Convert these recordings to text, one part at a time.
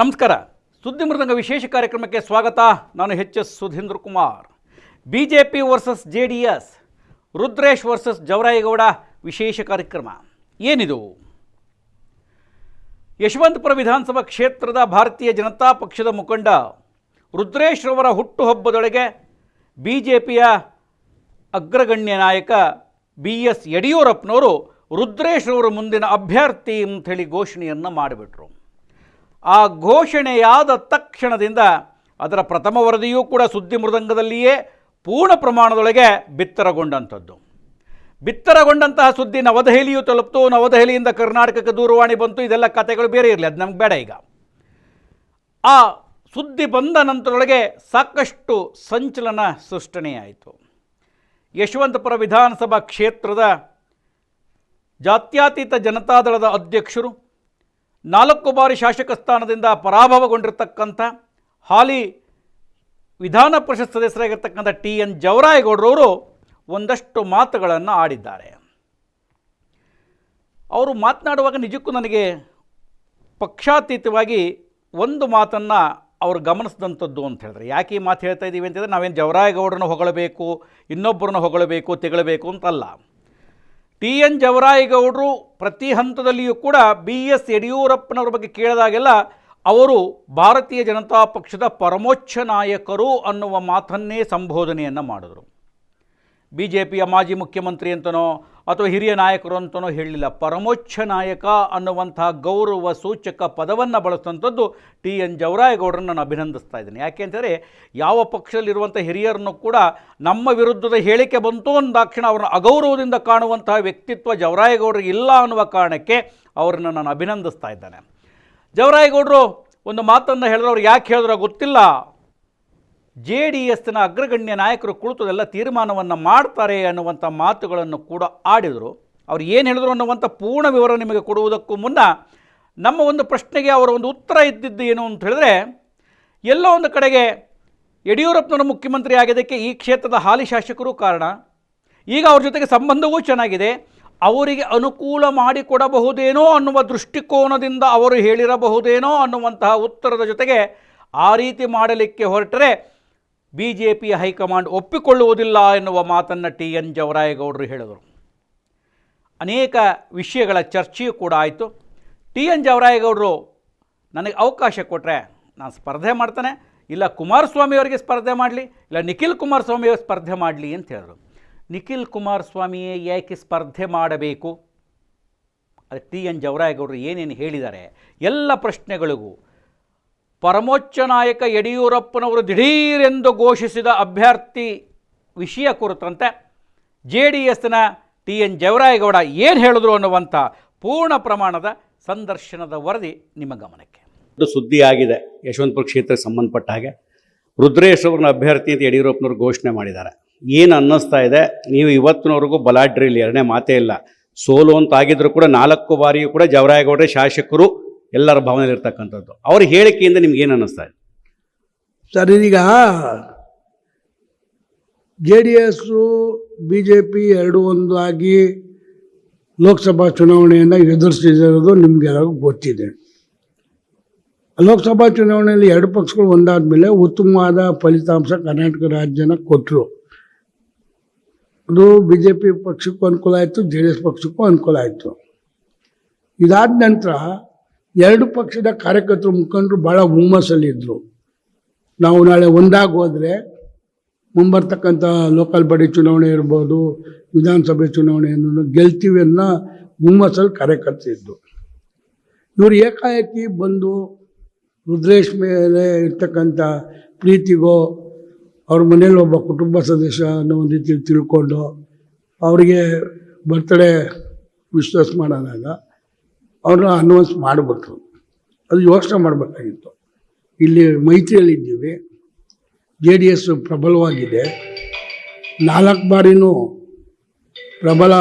ನಮಸ್ಕಾರ. ಸುದ್ದಿ ಮೃದಂಗ ವಿಶೇಷ ಕಾರ್ಯಕ್ರಮಕ್ಕೆ ಸ್ವಾಗತ. ನಾನು H S Sudhindra Kumar. B J P versus J D S Rudresh versus Javarayagowda ವಿಶೇಷ ಕಾರ್ಯಕ್ರಮ. ಏನಿದು? ಯಶವಂತಪುರ ವಿಧಾನಸಭಾ ಕ್ಷೇತ್ರದ ಭಾರತೀಯ ಜನತಾ ಪಕ್ಷದ ಮುಖಂಡ ರುದ್ರೇಶ್ ರವರ ಹುಟ್ಟುಹಬ್ಬದೊಳಗೆ ಬಿ ಜೆ ಪಿಯ ಅಗ್ರಗಣ್ಯ ನಾಯಕ ಬಿ ಎಸ್ ಯಡಿಯೂರಪ್ಪನವರು ರುದ್ರೇಶ್ ರವರ ಮುಂದಿನ ಅಭ್ಯರ್ಥಿ ಅಂಥೇಳಿ ಘೋಷಣೆಯನ್ನು ಮಾಡಿಬಿಟ್ರು. ಆ ಘೋಷಣೆಯಾದ ತಕ್ಷಣದಿಂದ ಅದರ ಪ್ರಥಮ ವರದಿಯೂ ಕೂಡ ಸುದ್ದಿ ಮೃದಂಗದಲ್ಲಿಯೇ ಪೂರ್ಣ ಪ್ರಮಾಣದೊಳಗೆ ಬಿತ್ತರಗೊಂಡಂಥದ್ದು. ಬಿತ್ತರಗೊಂಡಂತಹ ಸುದ್ದಿ ನವದೆಹಲಿಯು ತಲುಪ್ತು, ನವದೆಹಲಿಯಿಂದ ಕರ್ನಾಟಕಕ್ಕೆ ದೂರವಾಣಿ ಬಂತು, ಇದೆಲ್ಲ ಕಥೆಗಳು ಬೇರೆ ಇರಲಿ, ಅದು ನಮ್ಗೆ ಬೇಡ ಈಗ. ಆ ಸುದ್ದಿ ಬಂದ ನಂತರೊಳಗೆ ಸಾಕಷ್ಟು ಸಂಚಲನ ಸೃಷ್ಟನೆಯಾಯಿತು ಯಶವಂತಪುರ ವಿಧಾನಸಭಾ ಕ್ಷೇತ್ರದ ಜಾತ್ಯಾತೀತ ಜನತಾದಳದ ಅಧ್ಯಕ್ಷರು ನಾಲ್ಕು ಬಾರಿ ಶಾಸಕ ಸ್ಥಾನದಿಂದ ಪರಾಭವಗೊಂಡಿರ್ತಕ್ಕಂಥ ಹಾಲಿ ವಿಧಾನ ಪರಿಷತ್ ಸದಸ್ಯರಾಗಿರ್ತಕ್ಕಂಥ ಟಿ ಎನ್ ಜವರಾಯಗೌಡರವರು ಒಂದಷ್ಟು ಮಾತುಗಳನ್ನು ಆಡಿದ್ದಾರೆ. ಅವರು ಮಾತನಾಡುವಾಗ ನಿಜಕ್ಕೂ ನನಗೆ ಪಕ್ಷಾತೀತವಾಗಿ ಒಂದು ಮಾತನ್ನು ಅವ್ರು ಗಮನಿಸಿದಂಥದ್ದು ಅಂತ ಹೇಳಿದ್ರೆ. ಯಾಕೆ ಈ ಮಾತು ಹೇಳ್ತಾ ಇದ್ದೀವಿ ಅಂತಂದರೆ ನಾವೇನು ಜವರಾಯಗೌಡರನ್ನು ಹೊಗಳಬೇಕು, ಇನ್ನೊಬ್ಬರನ್ನು ಹೊಗಳಬೇಕು, ತೆಗಳಬೇಕು ಅಂತಲ್ಲ. ಟಿ ಎನ್ ಜವರಾಯಿಗೌಡರು ಪ್ರತಿ ಹಂತದಲ್ಲಿಯೂ ಕೂಡ ಬಿ ಎಸ್ ಯಡಿಯೂರಪ್ಪನವರ ಬಗ್ಗೆ ಕೇಳಿದಾಗೆಲ್ಲ ಅವರು ಭಾರತೀಯ ಜನತಾ ಪಕ್ಷದ ಪರಮೋಚ್ಚ ನಾಯಕರು ಅನ್ನುವ ಮಾತನ್ನೇ ಸಂಬೋಧನೆಯನ್ನು ಮಾಡಿದರು. ಬಿ ಜೆ ಪಿಯ ಮಾಜಿ ಮುಖ್ಯಮಂತ್ರಿ ಅಂತನೋ ಅಥವಾ ಹಿರಿಯ ನಾಯಕರು ಅಂತನೋ ಹೇಳಲಿಲ್ಲ. ಪರಮೋಚ್ಚ ನಾಯಕ ಅನ್ನುವಂತಹ ಗೌರವ ಸೂಚಕ ಪದವನ್ನು ಬಳಸಿದಂಥದ್ದು ಟಿ ಎನ್ ಜವರಾಯಗೌಡರನ್ನು ನಾನು ಅಭಿನಂದಿಸ್ತಾ ಇದ್ದೀನಿ. ಯಾಕೆ ಅಂತಂದರೆ ಯಾವ ಪಕ್ಷದಲ್ಲಿರುವಂಥ ಹಿರಿಯರನ್ನು ಕೂಡ ನಮ್ಮ ವಿರುದ್ಧದ ಹೇಳಿಕೆ ಬಂತು ಅಂದಾಕ್ಷಣ ಅವರನ್ನು ಅಗೌರವದಿಂದ ಕಾಣುವಂತಹ ವ್ಯಕ್ತಿತ್ವ ಜವರಾಯಗೌಡರಿಗೆ ಇಲ್ಲ ಅನ್ನುವ ಕಾರಣಕ್ಕೆ ಅವರನ್ನು ನಾನು ಅಭಿನಂದಿಸ್ತಾ ಇದ್ದೇನೆ. ಜವರಾಯಗೌಡರು ಒಂದು ಮಾತನ್ನು ಹೇಳಿದ್ರೆ ಅವ್ರು ಯಾಕೆ ಹೇಳಿದ್ರೋ ಗೊತ್ತಿಲ್ಲ. ಜೆ ಡಿ ಎಸ್ನ ಅಗ್ರಗಣ್ಯ ನಾಯಕರು ಕುಳಿತದೆಲ್ಲ ತೀರ್ಮಾನವನ್ನು ಮಾಡ್ತಾರೆ ಅನ್ನುವಂಥ ಮಾತುಗಳನ್ನು ಕೂಡ ಆಡಿದರು. ಅವ್ರು ಏನು ಹೇಳಿದರು ಅನ್ನುವಂಥ ಪೂರ್ಣ ವಿವರ ನಿಮಗೆ ಕೊಡುವುದಕ್ಕೂ ಮುನ್ನ ನಮ್ಮ ಒಂದು ಪ್ರಶ್ನೆಗೆ ಅವರ ಒಂದು ಉತ್ತರ ಇದ್ದಿದ್ದು ಏನು ಅಂತ ಹೇಳಿದ್ರೆ, ಎಲ್ಲೋ ಒಂದು ಕಡೆಗೆ ಯಡಿಯೂರಪ್ಪನವರು ಮುಖ್ಯಮಂತ್ರಿ ಆಗಿದ್ದಕ್ಕೆ ಈ ಕ್ಷೇತ್ರದ ಹಾಲಿ ಶಾಸಕರು ಕಾರಣ. ಈಗ ಅವ್ರ ಜೊತೆಗೆ ಸಂಬಂಧವೂ ಚೆನ್ನಾಗಿದೆ. ಅವರಿಗೆ ಅನುಕೂಲ ಮಾಡಿಕೊಡಬಹುದೇನೋ ಅನ್ನುವ ದೃಷ್ಟಿಕೋನದಿಂದ ಅವರು ಹೇಳಿರಬಹುದೇನೋ ಅನ್ನುವಂತಹ ಉತ್ತರದ ಜೊತೆಗೆ ಆ ರೀತಿ ಮಾಡಲಿಕ್ಕೆ ಹೊರಟರೆ ಬಿ ಜೆ ಪಿಯ ಹೈಕಮಾಂಡ್ ಒಪ್ಪಿಕೊಳ್ಳುವುದಿಲ್ಲ ಎನ್ನುವ ಮಾತನ್ನು ಟಿ ಎನ್ ಜವರಾಯಗೌಡರು ಹೇಳಿದರು. ಅನೇಕ ವಿಷಯಗಳ ಚರ್ಚೆಯೂ ಕೂಡ ಆಯಿತು. ಟಿ ಎನ್ ಜವರಾಯಗೌಡರು ನನಗೆ ಅವಕಾಶ ಕೊಟ್ಟರೆ ನಾನು ಸ್ಪರ್ಧೆ ಮಾಡ್ತಾನೆ. ಇಲ್ಲ ಕುಮಾರಸ್ವಾಮಿ ಅವರಿಗೆ ಸ್ಪರ್ಧೆ ಮಾಡಲಿ, ಇಲ್ಲ ನಿಖಿಲ್ ಕುಮಾರಸ್ವಾಮಿ ಅವರು ಸ್ಪರ್ಧೆ ಮಾಡಲಿ ಅಂತ ಹೇಳಿದರು. ನಿಖಿಲ್ ಕುಮಾರಸ್ವಾಮಿಯೇ ಏಕೆ ಸ್ಪರ್ಧೆ ಮಾಡಬೇಕು? ಅದು ಟಿ ಎನ್ ಜವರಾಯಗೌಡರು ಏನೇನು ಹೇಳಿದ್ದಾರೆ? ಎಲ್ಲ ಪ್ರಶ್ನೆಗಳಿಗೂ ಪರಮೋಚ್ಚ ನಾಯಕ ಯಡಿಯೂರಪ್ಪನವರು ದಿಢೀರೆಂದು ಘೋಷಿಸಿದ ಅಭ್ಯರ್ಥಿ ವಿಷಯ ಕುರಿತಂತೆ ಜೆ ಡಿ ಎಸ್ನ ಟಿ ಎನ್ ಜವರಾಯಗೌಡ ಏನು ಹೇಳಿದ್ರು ಅನ್ನುವಂಥ ಪೂರ್ಣ ಪ್ರಮಾಣದ ಸಂದರ್ಶನದ ವರದಿ ನಿಮ್ಮ ಗಮನಕ್ಕೆ. ಸುದ್ದಿ ಆಗಿದೆ ಯಶವಂತಪುರ ಕ್ಷೇತ್ರಕ್ಕೆ ಸಂಬಂಧಪಟ್ಟ ಹಾಗೆ. ರುದ್ರೇಶ್ ಅವ್ರನ್ನ ಅಭ್ಯರ್ಥಿ ಅಂತ ಯಡಿಯೂರಪ್ಪನವ್ರು ಘೋಷಣೆ ಮಾಡಿದ್ದಾರೆ. ಏನು ಅನ್ನಿಸ್ತಾ ಇದೆ? ನೀವು ಇವತ್ತಿನವರೆಗೂ ಬಲಾಢ್ರಿಲಿ ಎರಡನೇ ಮಾತೇ ಇಲ್ಲ. ಸೋಲು ಅಂತ ಆಗಿದ್ರು ಕೂಡ ನಾಲ್ಕು ಬಾರಿಯೂ ಕೂಡ ಜವರಾಯಗೌಡ್ರೆ ಶಾಸಕರು ಎಲ್ಲರ ಭಾವನೆಯಲ್ಲಿ ಇರ್ತಕ್ಕಂಥದ್ದು. ಅವ್ರ ಹೇಳಿಕೆಯಿಂದ ನಿಮ್ಗೆ ಏನು ಅನ್ನಿಸ್ತಾ ಇದೆ? ಸರ್, ಇದೀಗ J D S B J P ಎರಡು ಒಂದು ಆಗಿ ಲೋಕಸಭಾ ಚುನಾವಣೆಯನ್ನು ಎದುರಿಸ್ತಿರೋದು ನಿಮಗೆಲ್ಲರಿಗೂ ಗೊತ್ತಿದೆ. ಲೋಕಸಭಾ ಚುನಾವಣೆಯಲ್ಲಿ ಎರಡು ಪಕ್ಷಗಳು ಒಂದಾದ ಮೇಲೆ ಉತ್ತಮವಾದ ಫಲಿತಾಂಶ ಕರ್ನಾಟಕ ರಾಜ್ಯನ ಕೊಟ್ಟರು ಅದು ಬಿ ಜೆ ಪಿ ಪಕ್ಷಕ್ಕೂ ಅನುಕೂಲ ಆಯಿತು, ಜೆ ಡಿ ಎಸ್ ಪಕ್ಷಕ್ಕೂ ಅನುಕೂಲ ಆಯಿತು. ಇದಾದ ನಂತರ ಎರಡು ಪಕ್ಷದ ಕಾರ್ಯಕರ್ತರು ಮುಖಂಡರು ಭಾಳ ಹುಮ್ಮಸ್ಸಲ್ಲಿದ್ದರು ನಾವು ನಾಳೆ ಒಂದಾಗಿ ಹೋದರೆ ಮುಂಬರ್ತಕ್ಕಂಥ ಲೋಕಲ್ ಬಾಡಿ ಚುನಾವಣೆ ಇರ್ಬೋದು, ವಿಧಾನಸಭೆ ಚುನಾವಣೆಯನ್ನು ಗೆಲ್ತೀವಿ ಅನ್ನೋ ಹುಮ್ಮಸ್ಸಲ್ಲಿ ಕಾರ್ಯಕರ್ತರಿದ್ದು ಇವರು ಏಕಾಏಕಿ ಬಂದು ರುದ್ರೇಶ್ ಮೇಲೆ ಇರ್ತಕ್ಕಂಥ ಪ್ರೀತಿಗೋ, ಅವ್ರ ಮನೇಲಿ ಒಬ್ಬ ಕುಟುಂಬ ಸದಸ್ಯ ಅನ್ನೋ ಒಂದು ರೀತಿಯಲ್ಲಿ ತಿಳ್ಕೊಂಡು ಅವರಿಗೆ ಬರ್ತಡೇ ವಿಶ್ವಾಸ ಮಾಡೋದಾಗ ಅವ್ರನ್ನ ಅನೌನ್ಸ್ ಮಾಡಿಬಿಟ್ರು. ಅದು ಯೋಚನೆ ಮಾಡಬೇಕಾಗಿತ್ತು. ಇಲ್ಲಿ ಮೈತ್ರಿಯಲ್ಲಿದ್ದೀವಿ. ಜೆ ಡಿ ಎಸ್ ಪ್ರಬಲವಾಗಿದೆ. ನಾಲ್ಕು ಬಾರಿನೂ ಪ್ರಬಲ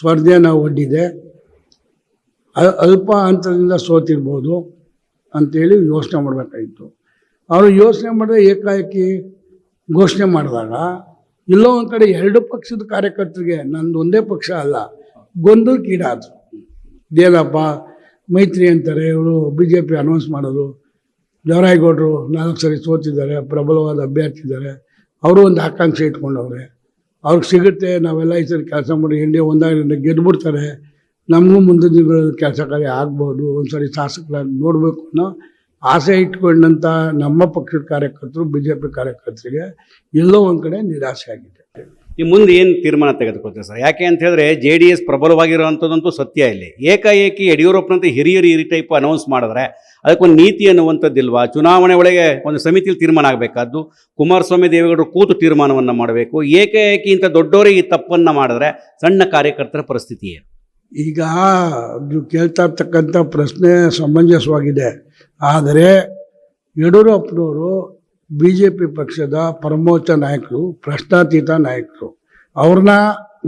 ಸ್ಪರ್ಧೆಯನ್ನು ಒಡ್ಡಿದೆ. ಅಲ್ಪ ಹಂತದಿಂದ ಸೋತಿರ್ಬೋದು ಅಂತೇಳಿ ಯೋಚನೆ ಮಾಡಬೇಕಾಗಿತ್ತು. ಅವರು ಯೋಚನೆ ಮಾಡಿದ್ರೆ ಏಕಾಏಕಿ ಘೋಷಣೆ ಮಾಡಿದಾಗ, ಇಲ್ಲೋ ಒಂದು ಕಡೆ ಎರಡು ಪಕ್ಷದ ಕಾರ್ಯಕರ್ತರಿಗೆ ನಂದು ಒಂದೇ ಪಕ್ಷ ಅಲ್ಲ ಗೊಂದಲಕ್ಕೀಡಾದ್ರು ಇದೇನಪ್ಪ ಮೈತ್ರಿ ಅಂತಾರೆ, ಇವರು ಬಿ ಜೆ ಪಿ ಅನೌನ್ಸ್ ಮಾಡೋರು ದೇವರಾಯಗೌಡರು ನಾಲ್ಕು ಸರಿ ಸೋತಿದ್ದಾರೆ, ಪ್ರಬಲವಾದ ಅಭ್ಯರ್ಥಿ ಇದ್ದಾರೆ. ಅವರು ಒಂದು ಆಕಾಂಕ್ಷೆ ಇಟ್ಕೊಂಡವ್ರೆ. ಅವ್ರಿಗೆ ಸಿಗುತ್ತೆ, ನಾವೆಲ್ಲ ಈ ಸರಿ ಕೆಲಸ ಮಾಡಿ ಇಂಡಿಯಾ ಗೆದ್ದು ಗೆದ್ಬಿಡ್ತಾರೆ. ನಮಗೂ ಮುಂದಿನ ದಿನಗಳಲ್ಲಿ ಕೆಲಸ ಕಾರ್ಯ ಆಗ್ಬೋದು, ಒಂದ್ಸರಿ ಶಾಸಕರಾಗಿ ನೋಡಬೇಕು ಅನ್ನೋ ಆಸೆ ಇಟ್ಕೊಂಡಂಥ ನಮ್ಮ ಪಕ್ಷದ ಕಾರ್ಯಕರ್ತರು ಬಿ ಜೆ ಪಿ ಕಾರ್ಯಕರ್ತರಿಗೆ ಎಲ್ಲೋ ಒಂದು ಕಡೆ ನಿರಾಸೆ ಆಗಿದೆ ಈ ಮುಂದೆ ಏನು ತೀರ್ಮಾನ ತೆಗೆದುಕೊಳ್ತೀವಿ ಸರ್? ಯಾಕೆ ಅಂತ ಹೇಳಿದ್ರೆ ಜೆ ಡಿ ಎಸ್ ಪ್ರಬಲವಾಗಿರುವಂಥದ್ದಂತೂ ಸತ್ಯ ಇಲ್ಲಿ. ಏಕಾಏಕಿ ಯಡಿಯೂರಪ್ಪನಂತ ಹಿರಿಯರು ಈ ಟೈಪ್ ಅನೌನ್ಸ್ ಮಾಡಿದ್ರೆ ಅದಕ್ಕೊಂದು ನೀತಿ ಅನ್ನುವಂಥದ್ದಿಲ್ವಾ? ಚುನಾವಣೆ ಒಳಗೆ ಒಂದು ಸಮಿತಿಯಲ್ಲಿ ತೀರ್ಮಾನ ಆಗಬೇಕಾದ್ದು? ಕುಮಾರಸ್ವಾಮಿ ದೇವೇಗೌಡರು ಕೂತು ತೀರ್ಮಾನವನ್ನು ಮಾಡಬೇಕು. ಏಕಾಏಕಿ ಇಂಥ ದೊಡ್ಡವರಿಗೆ ಈ ತಪ್ಪನ್ನು ಮಾಡಿದ್ರೆ ಸಣ್ಣ ಕಾರ್ಯಕರ್ತರ ಪರಿಸ್ಥಿತಿ ಏನು? ಈಗ ನೀವು ಕೇಳ್ತಾ ಇರ್ತಕ್ಕಂಥ ಪ್ರಶ್ನೆ ಸಮಂಜಸವಾಗಿದೆ. ಆದರೆ ಯಡಿಯೂರಪ್ಪನವರು ಬಿ ಜೆ ಪಿ ಪಕ್ಷದ ಪರಮೋಚ್ಚ ನಾಯಕರು, ಪ್ರಶ್ನಾತೀತ ನಾಯಕರು. ಅವ್ರನ್ನ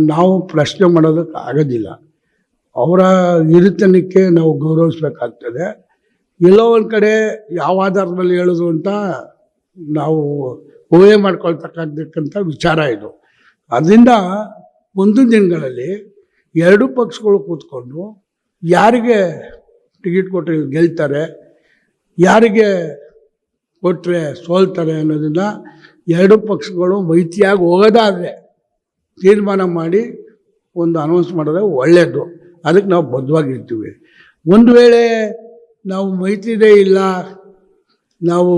ನಾವು ಪ್ರಶ್ನೆ ಮಾಡೋದಕ್ಕೆ ಆಗೋದಿಲ್ಲ. ಅವರ ಹಿರಿತನಕ್ಕೆ ನಾವು ಗೌರವಿಸ್ಬೇಕಾಗ್ತದೆ. ಎಲ್ಲೋ ಒಂದು ಕಡೆ ಯಾವ ಆಧಾರದ ಮೇಲೆ ಹೇಳೋದು ಅಂತ ನಾವು ಊಹೆ ಮಾಡ್ಕೊಳ್ತಕ್ಕಂಥ ವಿಚಾರ ಇದು. ಅದರಿಂದ ಒಂದು ದಿನಗಳಲ್ಲಿ ಎರಡು ಪಕ್ಷಗಳು ಕೂತ್ಕೊಂಡು ಯಾರಿಗೆ ಟಿಕೆಟ್ ಕೊಟ್ಟರೆ ಗೆಲ್ತಾರೆ, ಯಾರಿಗೆ ಕೊಟ್ಟರೆ ಸೋಲ್ತಾರೆ ಅನ್ನೋದನ್ನು ಎರಡು ಪಕ್ಷಗಳು ಮೈತ್ರಿಯಾಗಿ ಹೋಗೋದಾದರೆ ತೀರ್ಮಾನ ಮಾಡಿ ಒಂದು ಅನೌನ್ಸ್ ಮಾಡಿದ್ರೆ ಒಳ್ಳೆಯದು ಅದಕ್ಕೆ ನಾವು ಬದ್ಧವಾಗಿರ್ತೀವಿ. ಒಂದು ವೇಳೆ ನಾವು ಮೈತ್ರಿದೇ ಇಲ್ಲ, ನಾವು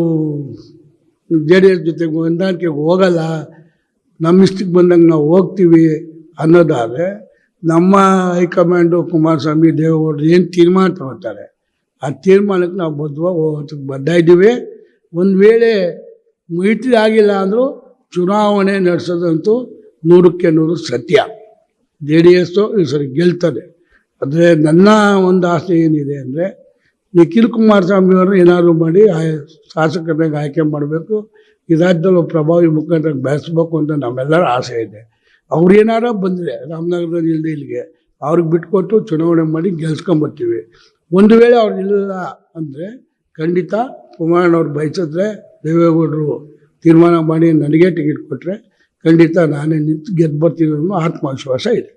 ಜೆ ಡಿ ಎಸ್ ಜೊತೆಗೆ ಹೊಂದಾಣಿಕೆಗೆ ಹೋಗಲ್ಲ, ನಮ್ಮ ಇಷ್ಟಕ್ಕೆ ಬಂದಂಗೆ ನಾವು ಹೋಗ್ತೀವಿ ಅನ್ನೋದಾದರೆ ನಮ್ಮ ಹೈಕಮಾಂಡು ಕುಮಾರಸ್ವಾಮಿ ದೇವೇಗೌಡರು ಏನು ತೀರ್ಮಾನ ತಗೋತಾರೆ? ಆ ತೀರ್ಮಾನಕ್ಕೆ ನಾವು ಬದ್ಧವಾಗಿ ಹೋಗೋದಕ್ಕೆ ಬದ್ಧ ಇದ್ದೀವಿ. ಒಂದು ವೇಳೆ ಮೈತ್ರಿ ಆಗಿಲ್ಲ ಅಂದರೂ ಚುನಾವಣೆ ನಡೆಸೋದಂತೂ ನೂರಕ್ಕೆ ನೂರು ಸತ್ಯ. ಜೆ ಡಿ ಎಸ್ಸು ಈ ಸರಿ ಗೆಲ್ತದೆ. ಆದರೆ ನನ್ನ ಒಂದು ಆಸೆ ಏನಿದೆ ಅಂದರೆ ನಿಖಿಲ್ ಕುಮಾರಸ್ವಾಮಿ ಅವ್ರನ್ನ ಏನಾದರೂ ಮಾಡಿ ಶಾಸಕರಾಗ ಆಯ್ಕೆ ಮಾಡಬೇಕು. ಈ ರಾಜ್ಯದಲ್ಲಿ ಪ್ರಭಾವಿ ಮುಖಂಡರಾಗಿ ಬೆಳೆಸ್ಬೇಕು ಅಂತ ನಮ್ಮೆಲ್ಲರ ಆಸೆ ಇದೆ. ಅವ್ರು ಏನಾರ ಬಂದಿದೆ ರಾಮನಗರದಲ್ಲಿ ಇಲ್ಲದೆ ಇಲ್ಲಿಗೆ ಅವ್ರಿಗೆ ಬಿಟ್ಕೊಟ್ಟು ಚುನಾವಣೆ ಮಾಡಿ ಗೆಲ್ಸ್ಕೊಂಬರ್ತೀವಿ ಒಂದು ವೇಳೆ ಅವ್ರು ಇಲ್ಲ ಅಂದರೆ ಖಂಡಿತ ಕುಮಾರಣ್ಣವ್ರು ಬಯಸಿದ್ರೆ ದೇವೇಗೌಡರು ತೀರ್ಮಾನ ಮಾಡಿ ನನಗೆ ಟಿಕೆಟ್ ಕೊಟ್ಟರೆ ಖಂಡಿತ ನಾನೇ ನಿಂತು ಗೆದ್ದು ಬರ್ತೀನಿ ಅನ್ನೋ ಆತ್ಮವಿಶ್ವಾಸ ಇದೆ.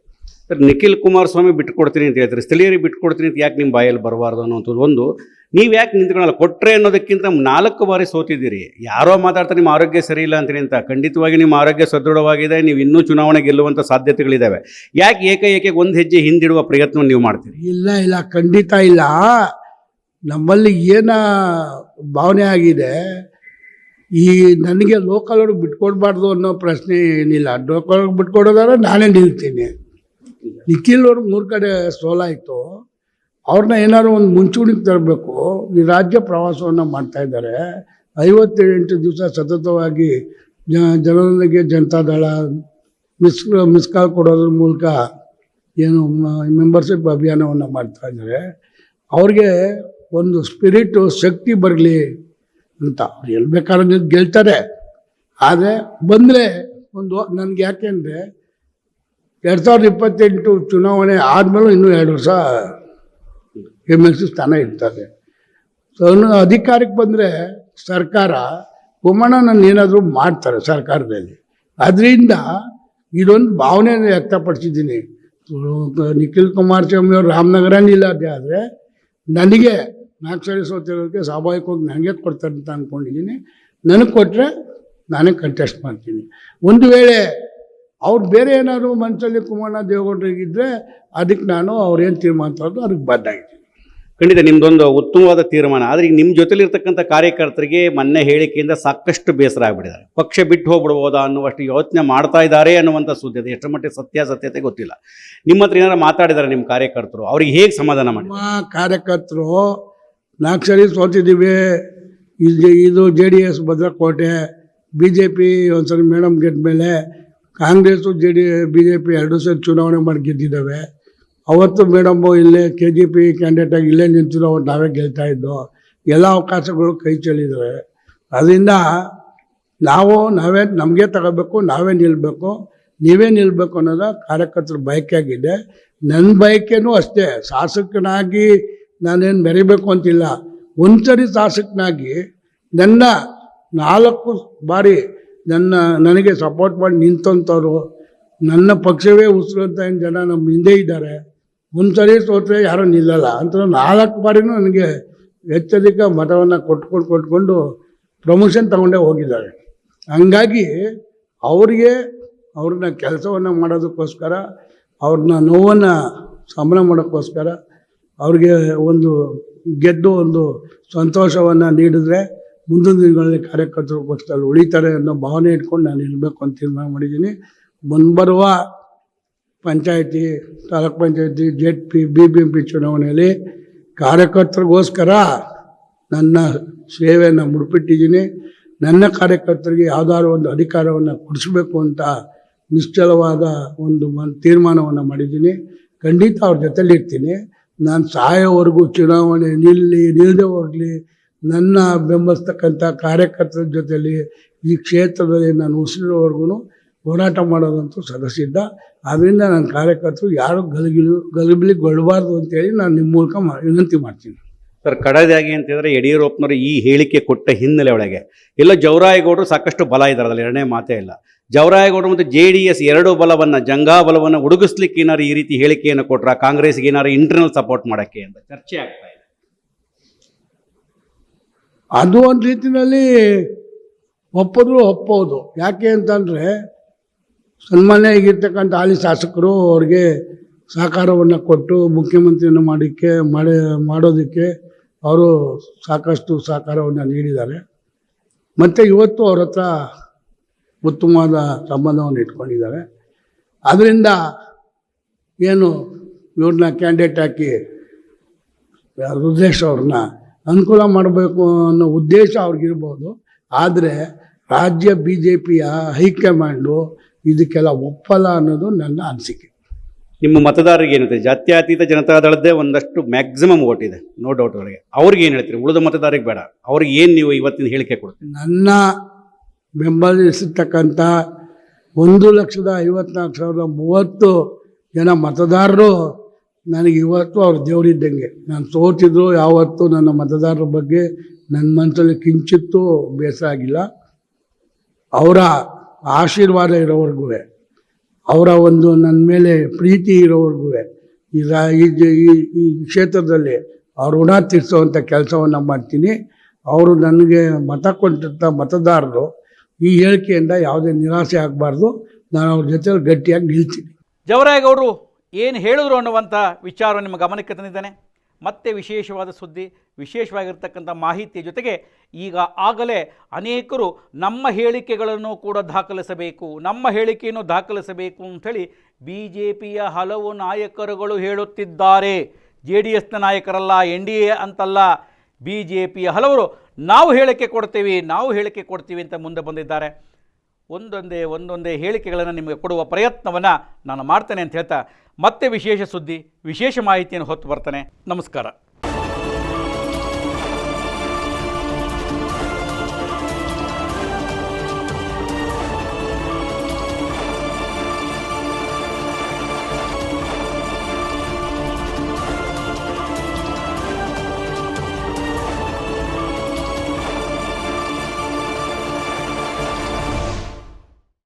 ಸರ್ ನಿಖಿಲ್ ಕುಮಾರಸ್ವಾಮಿ ಬಿಟ್ಕೊಡ್ತೀನಿ ಅಂತ ಹೇಳ್ತಾರೆ. ಸ್ಥಳೀಯರಿಗೆ ಬಿಟ್ಕೊಡ್ತೀನಿ ಅಂತ ಯಾಕೆ ನಿಮ್ಮ ಬಾಯಲ್ಲಿ ಬರಬಾರ್ದು ಅನ್ನೋಂಥದ್ದು ಒಂದು. ನೀವು ಯಾಕೆ ನಿಂತ್ಕೊಳ್ಳಲ್ಲ ಕೊಟ್ಟರೆ ಅನ್ನೋದಕ್ಕಿಂತ ನಾಲ್ಕು ಬಾರಿ ಸೋತಿದ್ದೀರಿ. ಯಾರೋ ಮಾತಾಡ್ತಾರೆ ನಿಮ್ಮ ಆರೋಗ್ಯ ಸರಿ ಇಲ್ಲ ಅಂತೀನಿ ಅಂತ. ಖಂಡಿತವಾಗಿ ನಿಮ್ಮ ಆರೋಗ್ಯ ಸದೃಢವಾಗಿದೆ. ನೀವು ಇನ್ನೂ ಚುನಾವಣೆ ಗೆಲ್ಲುವಂಥ ಸಾಧ್ಯತೆಗಳಿದ್ದಾವೆ ಯಾಕೆ ಏಕೈಕ ಒಂದು ಹೆಜ್ಜೆ ಹಿಂದಿಡುವ ಪ್ರಯತ್ನವನ್ನು ನೀವು ಮಾಡ್ತೀರಿ? ಇಲ್ಲ ಇಲ್ಲ ಖಂಡಿತ ಇಲ್ಲ. ನಮ್ಮಲ್ಲಿ ಏನ ಭಾವನೆ ಆಗಿದೆ, ಈ ನನಗೆ ಲೋಕಲ್ ಅವ್ರಿಗೆ ಬಿಟ್ಕೊಡ್ಬಾರ್ದು ಅನ್ನೋ ಪ್ರಶ್ನೆ ಏನಿಲ್ಲ. ಲೋಕಲ್ ಬಿಟ್ಕೊಡೋದಾದ್ರೆ ನಾನೇ ನಿಲ್ತೀನಿ. ನಿಖಿಲ್ ಅವ್ರಿಗೆ ಮೂರು ಕಡೆ ಸೋಲಾಯಿತು. ಅವ್ರನ್ನ ಏನಾದ್ರು ಒಂದು ಮುಂಚೂಣಿಗೆ ತರಬೇಕು. ಈ ರಾಜ್ಯ ಪ್ರವಾಸವನ್ನು ಮಾಡ್ತಾ ಇದ್ದಾರೆ. ಐವತ್ತೆಂಟು ದಿವಸ ಸತತವಾಗಿ ಜನರಿಗೆ ಜನತಾದಳ ಮಿಸ್ ಮಿಸ್ ಕಾಲ್ ಕೊಡೋದ್ರ ಮೂಲಕ ಏನು ಮೆಂಬರ್ಶಿಪ್ ಅಭಿಯಾನವನ್ನು ಮಾಡ್ತಾ ಇದ್ದಾರೆ. ಅವ್ರಿಗೆ ಒಂದು ಸ್ಪಿರಿಟು ಶಕ್ತಿ ಬರಲಿ ಅಂತ. ಅವ್ರು ಎಲ್ಲಿ ಬೇಕಾದ್ರೂ ಗೆಲ್ತಾರೆ. ಆದರೆ ಬಂದರೆ ಒಂದು ನನಗೆ ಯಾಕೆಂದರೆ ಎರಡು ಸಾವಿರದ ಇಪ್ಪತ್ತೆಂಟು ಚುನಾವಣೆ ಆದಮೇಲೂ ಇನ್ನೂ ಎರಡು ವರ್ಷ ಎಂ ಎಲ್ ಸಿ ಸ್ಥಾನ ಇರ್ತದೆ. ಸೊ ಅಧಿಕಾರಕ್ಕೆ ಬಂದರೆ ಸರ್ಕಾರ ಕುಮ್ಮಣ್ಣನ ಏನಾದರೂ ಮಾಡ್ತಾರೆ ಸರ್ಕಾರದಲ್ಲಿ. ಅದರಿಂದ ಇದೊಂದು ಭಾವನೆ ವ್ಯಕ್ತಪಡಿಸಿದ್ದೀನಿ. ನಿಖಿಲ್ ಕುಮಾರಸ್ವಾಮಿ ಅವರು ರಾಮನಗರ ನಿಲ್ಲದೆ ಆದರೆ ನನಗೆ ನಾಲ್ಕು ಸರಿ ಸೋತಿರೋದಕ್ಕೆ ಸ್ವಾಭಾವಿಕವಾಗಿ ನನಗೆ ಕೊಡ್ತಾರೆ ಅಂತ ಅಂದ್ಕೊಂಡಿದ್ದೀನಿ ನನಗೆ ಕೊಟ್ಟರೆ ನಾನೇ ಕಂಟೆಸ್ಟ್ ಮಾಡ್ತೀನಿ. ಒಂದು ವೇಳೆ ಅವ್ರು ಬೇರೆ ಏನಾದರೂ ಮನಸ್ಸಲ್ಲಿ ಕುಮಾರಣ್ಣ ದೇವೇಗೌಡರಿಗಿದ್ದರೆ ಅದಕ್ಕೆ ನಾನು ಅವ್ರೇನು ತೀರ್ಮಾನ ತಗೊಂಡು ಅದಕ್ಕೆ ಬದ್ಧ ಆಗಿದ್ದೀನಿ ಖಂಡಿತ ನಿಮ್ದೊಂದು ಉತ್ತಮವಾದ ತೀರ್ಮಾನ. ಆದರೆ ಈಗ ನಿಮ್ಮ ಜೊತೆಲಿರ್ತಕ್ಕಂಥ ಕಾರ್ಯಕರ್ತರಿಗೆ ಮೊನ್ನೆ ಹೇಳಿಕೆಯಿಂದ ಸಾಕಷ್ಟು ಬೇಸರ ಆಗಿಬಿಟ್ಟಿದ್ದಾರೆ. ಪಕ್ಷ ಬಿಟ್ಟು ಹೋಗ್ಬಿಡ್ಬೋದಾ ಅನ್ನುವಷ್ಟು ಯೋಚನೆ ಮಾಡ್ತಾ ಇದ್ದಾರೆ ಅನ್ನುವಂಥ ಸುದ್ದಿ ಅದು. ಎಷ್ಟು ಮಟ್ಟಿಗೆ ಸತ್ಯಾಸತ್ಯತೆ ಗೊತ್ತಿಲ್ಲ. ನಿಮ್ಮ ಹತ್ರ ಏನಾರು ಮಾತಾಡಿದ್ದಾರೆ ನಿಮ್ಮ ಕಾರ್ಯಕರ್ತರು? ಅವ್ರಿಗೆ ಹೇಗೆ ಸಮಾಧಾನ ಮಾಡಿ ಕಾರ್ಯಕರ್ತರು ನಾಲ್ಕು ಸರಿ ಸೋತಿದ್ದೀವಿ. ಇದು ಇದು ಜೆ ಡಿ ಎಸ್ ಭದ್ರಕೋಟೆ ಬಿ ಜೆ ಪಿ ಒಂದ್ಸರಿ ಮೇಡಮ್ ಗೆದ್ದ ಮೇಲೆ Congress J D B J P ಎರಡು ಸರಿ ಚುನಾವಣೆ ಮಾಡಿ ಗೆದ್ದಿದ್ದಾವೆ. ಅವತ್ತು ಮೇಡಮ್ಮು ಇಲ್ಲೇ ಕೆ ಜಿ ಪಿ ಕ್ಯಾಂಡಿಡೇಟಾಗಿ ಇಲ್ಲೇ ನಿಂತಿರೋ ನಾವೇ ಗೆಲ್ತಾ ಇದ್ದೋ, ಎಲ್ಲ ಅವಕಾಶಗಳು ಕೈ ಚೆಲ್ಲಿದ್ದಾವೆ ಅದರಿಂದ ನಾವು ನಾವೇ, ನಮಗೆ ತಗೋಬೇಕು, ನಾವೇ ನಿಲ್ಲಬೇಕು ನೀವೇ ನಿಲ್ಲಬೇಕು ಅನ್ನೋದು ಕಾರ್ಯಕರ್ತರ ಬಯಕೆ ಆಗಿದೆ ನನ್ನ ಬಯಕೆನೂ ಅಷ್ಟೇ. ಶಾಸಕನಾಗಿ ನಾನೇನು ಮೆರಿಬೇಕು ಅಂತಿಲ್ಲ. ಒಂದ್ಸರಿ ಶಾಸಕನಾಗಿ ನನ್ನ ನಾಲ್ಕು ಬಾರಿ ನನ್ನ, ನನಗೆ ಸಪೋರ್ಟ್ ಮಾಡಿ ನಿಂತಂಥವ್ರು ನನ್ನ ಪಕ್ಷವೇ ಉಸಿರಂತ ಏನು ಜನ ನಮ್ಮ ಹಿಂದೆ ಇದ್ದಾರೆ, ಒಂದ್ಸರಿ ಸೋತ್ರೆ ಯಾರೂ ನಿಲ್ಲಲ್ಲ. ಅಂತ ನಾಲ್ಕು ಬಾರಿನೂ ನನಗೆ ಹೆಚ್ಚಧಿಕ ಮತವನ್ನು ಕೊಟ್ಕೊಂಡು ಕೊಟ್ಕೊಂಡು ಪ್ರಮೋಷನ್ ತಗೊಂಡೇ ಹೋಗಿದ್ದಾರೆ. ಹಂಗಾಗಿ ಅವರಿಗೆ ಅವ್ರನ್ನ ಕೆಲಸವನ್ನು ಮಾಡೋದಕ್ಕೋಸ್ಕರ, ಅವ್ರನ್ನ ನೋವನ್ನು ಸಂಬಳ ಮಾಡೋಕ್ಕೋಸ್ಕರ ಅವ್ರಿಗೆ ಒಂದು ಗೆದ್ದು ಒಂದು ಸಂತೋಷವನ್ನು ನೀಡಿದ್ರೆ ಮುಂದಿನ ದಿನಗಳಲ್ಲಿ ಕಾರ್ಯಕರ್ತರು ಪಕ್ಷದಲ್ಲಿ ಉಳಿತಾರೆ ಅನ್ನೋ ಭಾವನೆ ಇಟ್ಕೊಂಡು ನಾನು ಇರಬೇಕು ಅಂತ ತೀರ್ಮಾನ ಮಾಡಿದ್ದೀನಿ. ಮುಂಬರುವ ಪಂಚಾಯತಿ, ತಾಲೂಕ್ ಪಂಚಾಯತಿ Z P, B B M P ಚುನಾವಣೆಯಲ್ಲಿ ಕಾರ್ಯಕರ್ತರಿಗೋಸ್ಕರ ನನ್ನ ಸೇವೆಯನ್ನು ಮುಡಿಪಿಟ್ಟಿದ್ದೀನಿ. ನನ್ನ ಕಾರ್ಯಕರ್ತರಿಗೆ ಯಾವುದಾದ್ರು ಒಂದು ಅಧಿಕಾರವನ್ನು ಕೊಡಿಸ್ಬೇಕು ಅಂತ ನಿಶ್ಚಲವಾದ ಒಂದು ತೀರ್ಮಾನವನ್ನು ಮಾಡಿದ್ದೀನಿ. ಖಂಡಿತ ಅವ್ರ ಜೊತೆಲಿ ಇರ್ತೀನಿ. ನಾನು ಸಾಯೋವರೆಗೂ ಚುನಾವಣೆ ನಿಲ್ಲಿ ನಿಲ್ಲದೆ ಹೋಗಲಿ, ನನ್ನ ಬೆಂಬಲಿಸ್ತಕ್ಕಂಥ ಕಾರ್ಯಕರ್ತರ ಜೊತೆಯಲ್ಲಿ ಈ ಕ್ಷೇತ್ರದಲ್ಲಿ ನಾನು ಉಸಿರೋವರೆಗೂ ಹೋರಾಟ ಮಾಡೋದಂತೂ ಸದಸ್ಯಿದ್ದ ಆದ್ದರಿಂದ ನನ್ನ ಕಾರ್ಯಕರ್ತರು ಯಾರು ಗಲಗಿಲು ಗಲಿಬಿಲಿಗೊಳ್ಳಬಾರ್ದು ಅಂತೇಳಿ ನಾನು ನಿಮ್ಮ ಮೂಲಕ ಮಾ ವಿನಂತಿ ಮಾಡ್ತೀನಿ. ಸರ್ ಕಡೆದಾಗಿ ಅಂತಂದರೆ ಯಡಿಯೂರಪ್ಪನವರು ಈ ಹೇಳಿಕೆ ಕೊಟ್ಟ ಹಿನ್ನೆಲೆ ಒಳಗೆ. ಇಲ್ಲ, ಜವರಾಯಗೌಡರು ಸಾಕಷ್ಟು ಬಲ ಇದ್ದಾರೆ ಅದರಲ್ಲಿ ಎರಡನೇ ಮಾತೇ ಇಲ್ಲ. ಜವರಾಯಗೌಡರು ಮತ್ತು ಜೆ ಡಿ ಎಸ್ ಎರಡು ಬಲವನ್ನು, ಜಂಗಾ ಬಲವನ್ನು ಹುಡುಗಿಸ್ಲಿಕ್ಕೆ ಏನಾರು ಈ ರೀತಿ ಹೇಳಿಕೆಯನ್ನು ಕೊಟ್ರ? ಕಾಂಗ್ರೆಸ್ಗೆ ಏನಾರು ಇಂಟರ್ನಲ್ ಸಪೋರ್ಟ್ ಮಾಡೋಕ್ಕೆ ಅಂತ ಚರ್ಚೆ ಆಗ್ತಾ ಇದೆ. ಅದು ಒಂದು ರೀತಿಯಲ್ಲಿ ಒಪ್ಪಿದ್ರು ಒಪ್ಪೋದು. ಯಾಕೆ ಅಂತಂದರೆ ಸನ್ಮಾನ್ಯ ಆಗಿರ್ತಕ್ಕಂಥ ಹಾಲಿ ಶಾಸಕರು ಅವ್ರಿಗೆ ಸಹಕಾರವನ್ನು ಕೊಟ್ಟು ಮುಖ್ಯಮಂತ್ರಿಯನ್ನು ಮಾಡಿಕ್ಕೆ, ಮಾಡಿ, ಮಾಡೋದಕ್ಕೆ ಅವರು ಸಾಕಷ್ಟು ಸಹಕಾರವನ್ನು ನೀಡಿದ್ದಾರೆ. ಮತ್ತು ಇವತ್ತು ಅವ್ರ ಹತ್ರ ಉತ್ತಮವಾದ ಸಂಬಂಧವನ್ನು ಇಟ್ಕೊಂಡಿದ್ದಾರೆ. ಅದರಿಂದ ಏನು ಇವ್ರನ್ನ ಕ್ಯಾಂಡಿಡೇಟ್ ಹಾಕಿ ರುದ್ರೇಶ್ ಅವ್ರನ್ನ ಅನುಕೂಲ ಮಾಡಬೇಕು ಅನ್ನೋ ಉದ್ದೇಶ ಅವ್ರಿಗಿರ್ಬೋದು ಆದರೆ ರಾಜ್ಯ ಬಿ ಜೆ ಪಿಯ ಹೈಕಮಾಂಡು ಇದಕ್ಕೆಲ್ಲ ಒಪ್ಪಲ್ಲ ಅನ್ನೋದು ನನ್ನ ಅನಿಸಿಕೆ. ನಿಮ್ಮ ಮತದಾರರಿಗೆ ಏನಿದೆ, ಜಾತ್ಯತೀತ ಜನತಾದಳದ್ದೇ ಒಂದಷ್ಟು ಮ್ಯಾಕ್ಸಿಮಮ್ ಓಟ್ ಇದೆ ನೋ ಡೌಟ್ ಅವರಿಗೆ ಅವ್ರಿಗೆ ಏನು ಹೇಳ್ತೀರಿ? ಉಳಿದ ಮತದಾರರಿಗೆ ಬೇಡ. ಅವ್ರಿಗೆ ಏನು ನೀವು ಇವತ್ತಿನ ಹೇಳಿಕೆ ಕೊಡ್ತೀರಿ? ನನ್ನ ಬೆಂಬಲಿಸತಕ್ಕಂಥ ಒಂದು ಲಕ್ಷದ ಐವತ್ನಾಲ್ಕು ಸಾವಿರದ ಮೂವತ್ತು ಜನ ಮತದಾರರು ನನಗೆ ಇವತ್ತು ಅವ್ರ ದೇವರಿದ್ದಂಗೆ ನಾನು ಸೋತಿದ್ರು, ಯಾವತ್ತೂ ನನ್ನ ಮತದಾರರ ಬಗ್ಗೆ ನನ್ನ ಮನಸ್ಸಲ್ಲಿ ಕಿಂಚಿತ್ತು ಬೇಸರ ಆಗಿಲ್ಲ. ಅವರ ಆಶೀರ್ವಾದ ಇರೋವರೆಗೂ ಅವರ ಒಂದು ನನ್ನ ಮೇಲೆ ಪ್ರೀತಿ ಇರೋವರೆಗೂ ಈಗ ಈ- ಈ ಕ್ಷೇತ್ರದಲ್ಲಿ ಅವ್ರ ಋಣ ತೀರಿಸುವಂಥ ಕೆಲಸವನ್ನು ಮಾಡ್ತೀನಿ. ಅವರು ನನಗೆ ಮತ ಕೊಟ್ಟಂಥ ಮತದಾರರು ಈ ಹೇಳಿಕೆಯಿಂದ ಯಾವುದೇ ನಿರಾಸೆ ಆಗಬಾರ್ದು. ನಾನು ಅವ್ರ ಜೊತೆ ಗಟ್ಟಿಯಾಗಿ ನಿಲ್ತೀನಿ. ಅವರು ಏನು ಹೇಳಿದ್ರು ಅನ್ನುವಂಥ ವಿಚಾರ ನಿಮ್ಮ ಗಮನಕ್ಕೆ ತಂದಿದ್ದೇನೆ. ಮತ್ತೆ ವಿಶೇಷವಾದ ಸುದ್ದಿ, ವಿಶೇಷವಾಗಿರ್ತಕ್ಕಂಥ ಮಾಹಿತಿಯ ಜೊತೆಗೆ ಈಗ ಆಗಲೇ ಅನೇಕರು ನಮ್ಮ ಹೇಳಿಕೆಗಳನ್ನು ಕೂಡ ದಾಖಲಿಸಬೇಕು, ನಮ್ಮ ಹೇಳಿಕೆಯನ್ನು ದಾಖಲಿಸಬೇಕು ಅಂಥೇಳಿ ಬಿ ಜೆ ಪಿಯ ಹಲವು ನಾಯಕರುಗಳು ಹೇಳುತ್ತಿದ್ದಾರೆ. ಜೆ ಡಿ ಎಸ್ನ ನಾಯಕರಲ್ಲ, ಎನ್ ಡಿ ಎ ಅಂತಲ್ಲ ಬಿ ಜೆ ಪಿಯ ಹಲವರು ನಾವು ಹೇಳಿಕೆ ಕೊಡ್ತೀವಿ, ನಾವು ಹೇಳಿಕೆ ಕೊಡ್ತೀವಿ ಅಂತ ಮುಂದೆ ಬಂದಿದ್ದಾರೆ. ಒಂದೊಂದೇ ಒಂದೊಂದೇ ಹೇಳಿಕೆಗಳನ್ನು ನಿಮಗೆ ಕೊಡುವ ಪ್ರಯತ್ನವನ್ನು ನಾನು ಮಾಡ್ತೇನೆ ಅಂತ ಹೇಳ್ತಾ, ಮತ್ತೆ ವಿಶೇಷ ಸುದ್ದಿ, ವಿಶೇಷ ಮಾಹಿತಿಯನ್ನು ಹೊತ್ತು ಬರ್ತೇನೆ. ನಮಸ್ಕಾರ.